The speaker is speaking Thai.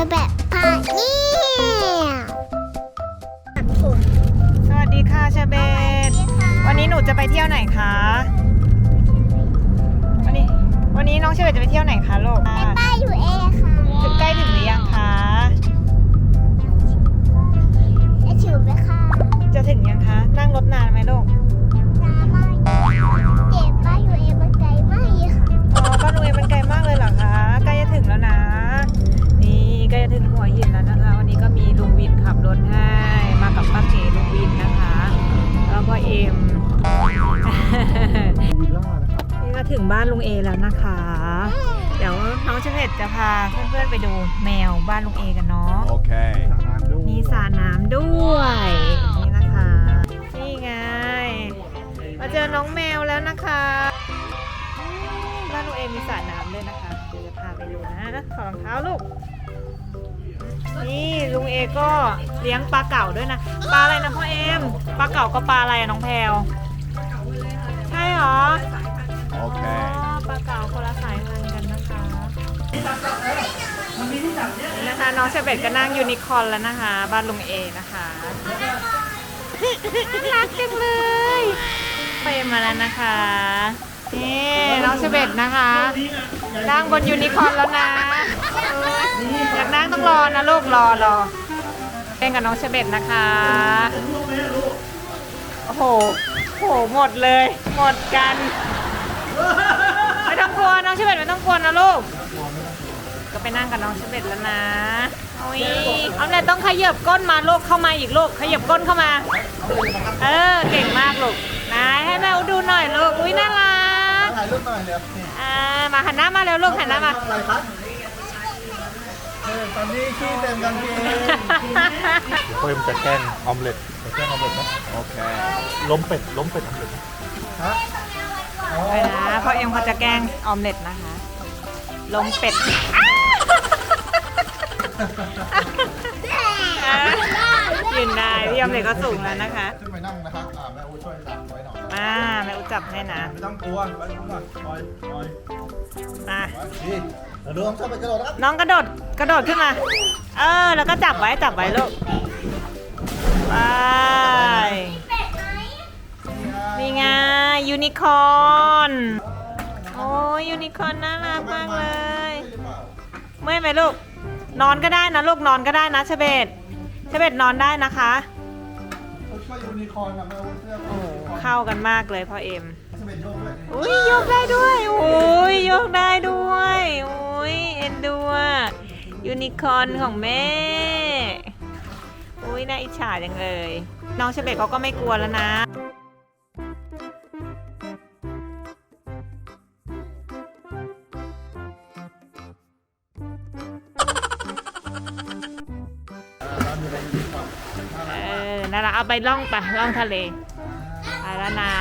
อแบบพาเนี่ยสวัสดีค่ะเชอเบตวันนี้หนูจะไปเที่ยวไหนคะ วันนี้ วันนี้น้องเชอเบตจะไปเที่ยวไหนคะลูกอ่าป้าอยู่เอค่ะถึงใกล้ถึงหรือยังคะจะถือไหมค่ะจะถึงยังคะ นั่งรถนานไหมลูกน้ำมาก บ้านลุงเอแล้วนะคะ เดี๋ยวน้องเชเวตจะพาเพื่อนๆไปดูแมวบ้านลุงเอกันเนาะ Okay. สระน้ำด้วยมีสระน้ำด้วย นี่นะคะ นี่ไง มาเจอน้องแมวแล้วนะคะอืมบ้านลุงเอมีสระน้ำด้วยนะคะ เดี๋ยวจะพาไปดูนะขอรองเท้าลูก นี่ลุงเอก็เลี้ยงปลาเก๋าด้วยนะ ปลาอะไรนะพ่อเอ็ม ปลาเก๋ากับปลาอะไรอะน้องแพลว เก๋าคนละสายพันธุ์กันนะคะนะคะน้องเชเบตก็นั่งยูนิคอร์นแล้วนะคะ บ้านลุงเอนะคะน่ารักจังเลยไปมาแล้วนะคะนี่น้องเชเบตนะคะนั่งบนยูนิคอร์นแล้วนะอยากนั่งต้องรอนะลูกรอรอเล่นกับน้องเชเบตนะคะโอ้โหโอ้โหหมดเลย หมดกัน ไม่ต้องกลัวน้องเชเบตไม่ต้องกลัวนะลูก ก็ไปนั่งกับน้องเชเบตแล้วนะโอ้ยเอาเลยต้องขยับก้นมาลูกเข้ามาอีกลูกขยับก้นเข้ามา เออเก่งมากลูกนายให้แม่อูดูหน่อยลูกอุ้ยน่ารักถ่ายรูปหน่อยเร็วนี่อ่ามาหันหน้ามาเร็วลูกหันหน้ามา อะไรครับเออตอนนี้ขี้เต็มกางเกงเพิ่มจะแกล้งออมเล็ตจะแกล้งเอาแบบนะโอเค ล้มเป็ด ล้มเป็ดออมเล็ตฮะอ๋อ ไปนะพ่อเอ็มเขาจะแกล้งออมเล็ตนะคะ ลงเป็ดอะยืนได้พี่ออมเล็ตก็สูงแล้วนะคะขึ้นไปนั่งนะครับอ่าแม่อูช่วยดันไว้หน่อยมาแม่อูจับให้นะไม่ต้องกลัวไปดูก่อนปล่อยปล่อยมาไว้ดีเริ่มเข้าไปกระโดดนะครับน้องกระโดดกระโดดขึ้นมา เออ แล้วก็จับไว้จับไว้ลูกไปนี่ไง ยูนิคอร์นโอ้ยยูนิคอร์นน่ารักมากเลยเมื่อยไหมลูก นอนก็ได้นะลูกนอนก็ได้นะเชเบตเชเบตนอนได้นะคะเขาช่วยยูนิคอร์นกับแม่อูเสื้อโอ้โหเข้ากันมากเลยพ่อเอ็มจะเป็นโยกด้วยอุ้ยยกได้ด้วยอุ้ยยกได้ด้วยอุ้ยเอ็นดูอะยูนิคอร์นของแม่อุ้ยน่าอิจฉาจังเลย น้องเชเบตเขาก็ไม่กลัวแล้วนะ ออนั่นแหละเอาไปล่องไปล่องทะเลไปแล้วนะ